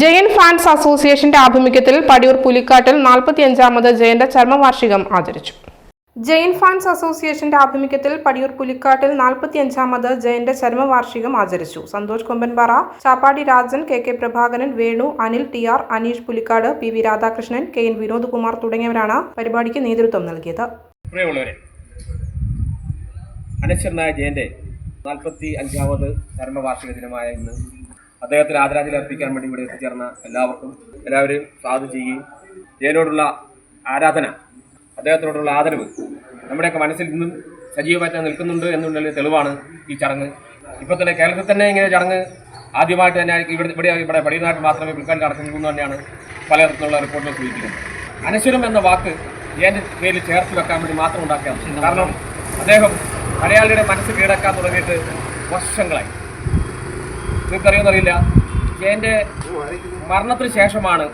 Jayan fans അസോസിയേഷന്റെ ആഭിമുഖ്യത്തിൽ പടിയൂർ പുലിക്കാട്ടിൽ നാൽപ്പത്തിയഞ്ചാമത് ജയന്റെ ചരമവാർഷികം ആചരിച്ചു. ജയൻ ഫാൻസ് അസോസിയേഷന്റെ ആഭിമുഖ്യത്തിൽ പടിയൂർ പുലിക്കാട്ടിൽ നാൽപ്പത്തിയഞ്ചാമത് ജയന്റെ ചരമവാർഷികം ആചരിച്ചു. Santhosh Kombanpara Chappadi Rajan K K Prabhakaran Venu Anil T R Aneesh Pulikkad P V Radhakrishnan K N Vinod Kumar തുടങ്ങിയവരാണ് പരിപാടിക്ക് നേതൃത്വം നൽകിയത്. അനശ്വരനായ ജയന്റെ നാൽപ്പത്തി അഞ്ചാമത് ചരമവാർഷിക ദിനമായ ഇന്ന് അദ്ദേഹത്തിന് ആദരാഞ്ജലി അർപ്പിക്കാൻ വേണ്ടി ഇവിടെ എത്തിച്ചേർന്ന എല്ലാവർക്കും എല്ലാവരെയും സ്വാഗതം ചെയ്യുകയും ജയനോടുള്ള ആരാധന അദ്ദേഹത്തിനോടുള്ള ആദരവ് നമ്മുടെയൊക്കെ മനസ്സിൽ നിന്നും സജീവമായിട്ട് നിൽക്കുന്നുണ്ട് എന്നുള്ള തെളിവാണ് ഈ ചടങ്ങ്. ഇപ്പോൾ തന്നെ കേരളത്തിൽ തന്നെ ഇങ്ങനെ ചടങ്ങ് ആദ്യമായിട്ട് തന്നെ ഇവിടെ ഇവിടെ ഇവിടെ പടിയനാട്ടിൽ മാത്രമേ വിൽക്കാൻ നടക്കുന്നു തന്നെയാണ് പലതരത്തിലുള്ള റിപ്പോർട്ടുകൾ സൂചിപ്പിക്കുന്നത്. അനശ്വരം എന്ന വാക്ക് എന്റെ പേരിൽ ചേർത്ത് വെക്കാൻ വേണ്ടി മാത്രം ഉണ്ടാക്കിയാണ് കാരണം അദ്ദേഹം മലയാളിയുടെ മനസ്സ് കീഴടക്കാൻ തുടങ്ങിയിട്ട് വർഷങ്ങളായി. നിങ്ങൾക്കറിയുമെന്നറിയില്ല ജയന്റെ മരണത്തിന് ശേഷമാണ്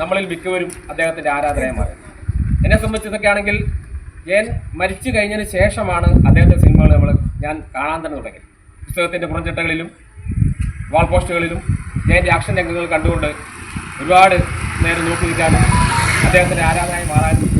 നമ്മളിൽ മിക്കവരും അദ്ദേഹത്തിന്റെ ആരാധനയമാർ. എന്നെ സംബന്ധിച്ചതൊക്കെ ആണെങ്കിൽ ജയൻ മരിച്ചു കഴിഞ്ഞതിന് ശേഷമാണ് അദ്ദേഹത്തിന്റെ സിനിമകൾ നമ്മൾ ഞാൻ കാണാൻ തന്നെ തുടങ്ങി. പുസ്തകത്തിന്റെ പുറംചട്ടകളിലും വാൾ പോസ്റ്റുകളിലും ജയന്റെ ആക്ഷൻ രംഗങ്ങൾ കണ്ടുകൊണ്ട് ഒരുപാട് നേരം നോക്കി നിൽക്കാനും അദ്ദേഹത്തിന്റെ ആരാധനയായി മാറാനും